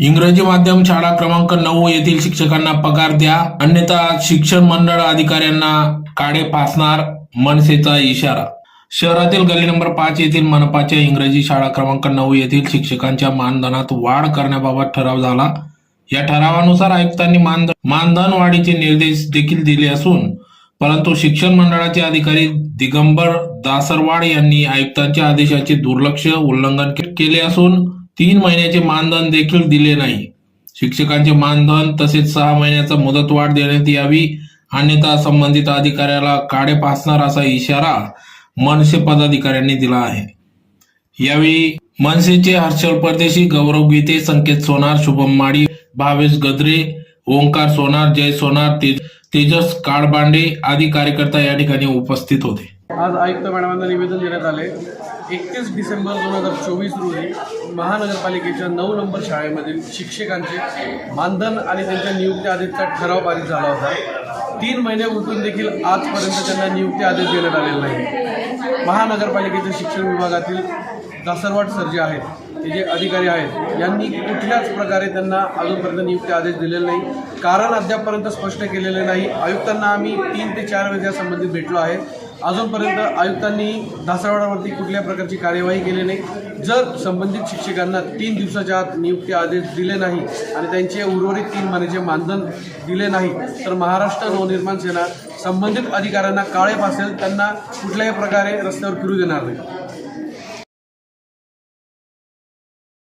इंग्रजी माध्यम शाळा क्रमांक नऊ येथील शिक्षकांना पगार द्या. अन्यथा शिक्षण मंडळ अधिकाऱ्यांना काडे फासणार मनसेचा इशारा. शहरातील गल्ली नंबर पाच येथील मनपाच्या इंग्रजी शाळा क्रमांक नऊ येथील शिक्षकांच्या मानधनात वाढ करण्याबाबत ठराव झाला. या ठरावानुसार आयुक्तांनी मानधन मानधन वाढीचे निर्देश देखील दिले असून परंतु शिक्षण मंडळाचे अधिकारी दिगंबर दासरवाड यांनी आयुक्तांच्या आदेशाचे दुर्लक्ष उल्लंघन केले असून तीन महिन्याचे मानधन देखील दिले नाही. शिक्षकांचे मानधन तसेच सहा महिन्याचा मुदतवाढ देण्यात यावी अन्यथा संबंधित अधिकाऱ्याला काडे फासणार असा इशारा मनसे पदाधिकाऱ्यांनी दिला आहे. यावेळी मनसेचे हर्षल परदेशी गौरव गीते संकेत सोनार शुभम माडी भावेश गद्रे ओंकार सोनार जय सोनार तेजस काळबांडे आदी कार्यकर्ता या ठिकाणी उपस्थित होते. आज आयुक्त मॅडमांना निवेदन देण्यात आले. एकतीस डिसेंबर दोन हजार चोवीस रोजी महानगरपालिकेच्या नऊ नंबर शाळेमधील शिक्षकांचे मानधन आणि त्यांच्या नियुक्ती आदेशचा ठराव पारित झाला होता. तीन महिने उलटून देखील आजपर्यंत त्यांना नियुक्ती आदेश देण्यात आलेला नाही महानगरपालिकेच्या शिक्षण विभागातील दासरवाट सर जे आहेत ते जे अधिकारी आहेत यांनी कुठल्याच प्रकारे त्यांना अजूनपर्यंत नियुक्ती आदेश दिलेले नाही. कारण अद्यापपर्यंत स्पष्ट केलेले नाही. आयुक्तांना आम्ही तीन ते चार वेळेस संबंधित भेटलो आहे. अजूनपर्यंत आयुक्तांनी धासावडावरती कुठल्या प्रकारची कार्यवाही केली नाही. जर संबंधित शिक्षकांना तीन दिवसाच्या आत नियुक्ती आदेश दिले नाही आणि त्यांचे उर्वरित तीन महिन्याचे मानधन दिले नाही तर महाराष्ट्र नवनिर्माण सेना संबंधित अधिकाऱ्यांना काळे फासेल. त्यांना कुठल्याही प्रकारे रस्त्यावर फिरू देणार नाही.